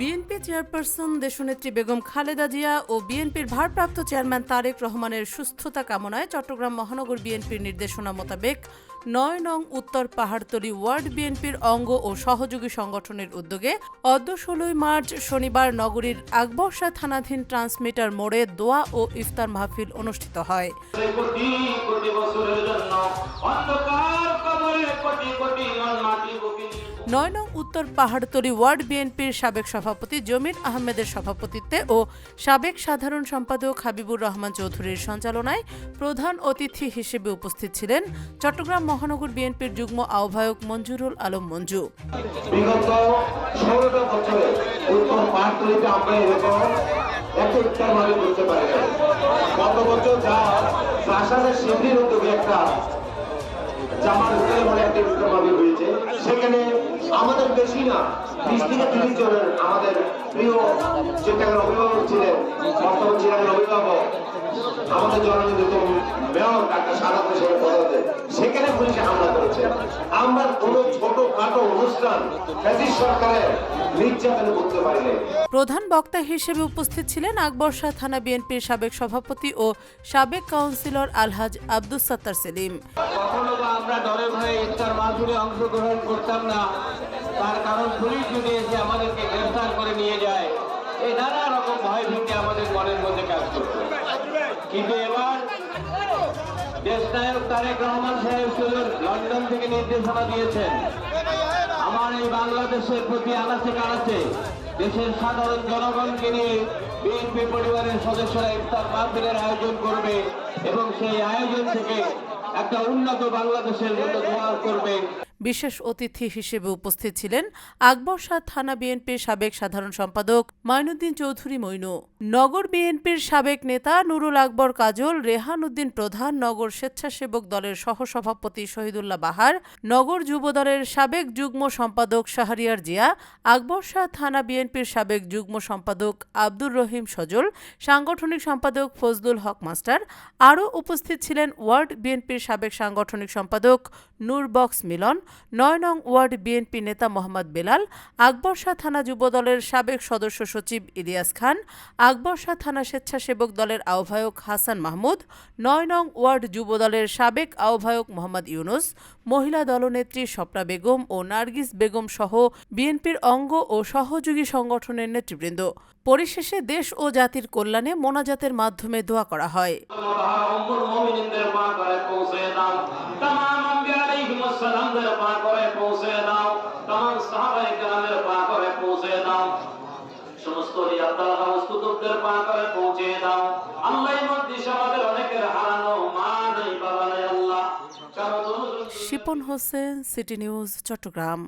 Chairperson দেশনেত্রী বেগম খালেদা জিয়া ও বিএনপির ভারপ্রাপ্ত চেয়ারম্যান তারেক রহমানের সুস্থতা কামনায় চট্টগ্রাম মহানগর বিএনপির নির্দেশনা মোতাবেক নয় নং উত্তর পাহাড়তলী ওয়ার্ড বিএনপির অঙ্গ ও সহযোগী সংগঠনের উদ্যোগে অদ্য ষোলোই মার্চ শনিবার নগরীর আকবর্ষা থানাধীন ট্রান্সমিটার মোড়ে দোয়া ও ইফতার মাহফিল অনুষ্ঠিত হয়। নিয়ে নং উত্তর পাহাড়তলী ওয়ার্ড বিএনপির সাবেক সভাপতি জমির আহমেদের সভাপতিত্বে ও সাবেক সাধারণ সম্পাদক হাবিবুর রহমান চৌধুরীর সঞ্চালনায় প্রধান অতিথি হিসেবে উপস্থিত ছিলেন চট্টগ্রাম মহানগর বিএনপির যুগ্ম আহ্বায়ক মঞ্জুরুল আলম মঞ্জু। সেখানে আমাদের বেশি না। বিশ থেকে তিরিশ জনের আমাদের প্রিয় চিন্তাগের অভিভাবক ছিলেন বর্তমান চিন্তাগের অভিভাবক আমাদের জননির্মিত মেয়র ডাক্তার সাদা হোসেন পদতে সেখানে পুলিশে হামলা করেছে। আমরা কোন ছোট খাটো অনুষ্ঠান ব্রিটিশ সরকারের নির্যাতনে করতে পারি প্রধান বক্তা হিসেবে উপস্থিত ছিলেন আকবর্ষা থানা বিএনপির সাবেক সভাপতি ও সাবেক কাউন্সিলর আলহাজ আব্দুস সাত্তার সেলিম। কখনো বা আমরা ডরে ভয়ে ইফতার মাহফিলে অংশগ্রহণ করতাম না। তার কারণ পুলিশ যদি এসে আমাদেরকে গ্রেফতার করে নিয়ে যায় এই নানা রকম ভয় ভীতি আমাদের মনের মধ্যে কাজ করত কিন্তু এবার দেশ নায়ক তারেক রহমান সাহেব সুদূর লন্ডন থেকে নির্দেশনা দিয়েছেন। আমার এই বাংলাদেশের প্রতি আনাচে কানাচে দেশের সাধারণ জনগণকে নিয়ে বিএনপি পরিবারের সদস্যরা ইফতার মাহফিলের আয়োজন করবে এবং সেই আয়োজন থেকে একটা উন্নত বাংলাদেশের জন্য দোয়া করবে বিশেষ অতিথি হিসেবে উপস্থিত ছিলেন আকবরশাহ থানা বিএনপির সাবেক সাধারণ সম্পাদক মাইনুদ্দিন চৌধুরী মইনু। নগর বিএনপির সাবেক নেতা নুরুল আকবর কাজল রেহান উদ্দিন প্রধান, নগর স্বেচ্ছাসেবক দলের সহসভাপতি শহীদুল্লাহ বাহার, নগর যুব দলের সাবেক যুগ্ম সম্পাদক শাহরিয়ার জিয়া আকবরশাহ থানা বিএনপির সাবেক যুগ্ম সম্পাদক আব্দুর রহিম সজল, সাংগঠনিক সম্পাদক ফজলুল হক মাস্টার, আরও উপস্থিত ছিলেন ওয়ার্ড বিএনপির সাবেক সাংগঠনিক সম্পাদক নূর বক্স মিলন নয় নং ওয়ার্ড বিএনপি নেতা মোহাম্মদ বেলাল, আকবরশাহ থানা যুবদলের সাবেক সদস্য সচিব ইলিয়াস খান, আকবরশাহ থানা স্বেচ্ছাসেবক দলের আহ্বায়ক হাসান মাহমুদ নয় নং ওয়ার্ড যুবদলের সাবেক আহ্বায়ক মোহাম্মদ ইউনুস, মহিলা দলনেত্রী স্বপ্না বেগম ও নার্গিস বেগম সহ বিএনপির অঙ্গ ও সহযোগী সংগঠনের নেতৃবৃন্দ। পরিশেষে দেশ ও জাতির কল্যাণে মোনাজাতের মাধ্যমে দোয়া করা হয় মতাহার উম্মুল মুমিনিনদের পা করে পৌঁছে দাও তামাম আম্বিয়া আলাইহিমুস সালামদের পা করে পৌঁছে দাও তামাম সাহাবায়ে কেরামের পা করে পৌঁছে দাও সমস্ত আল্লাহ হাউস কুতুবদের পা পৌঁছে দাও। আমাদের অনেকের হারানো মা বাবা আল্লাহ। Shipon Hossain, city news, Chattogram.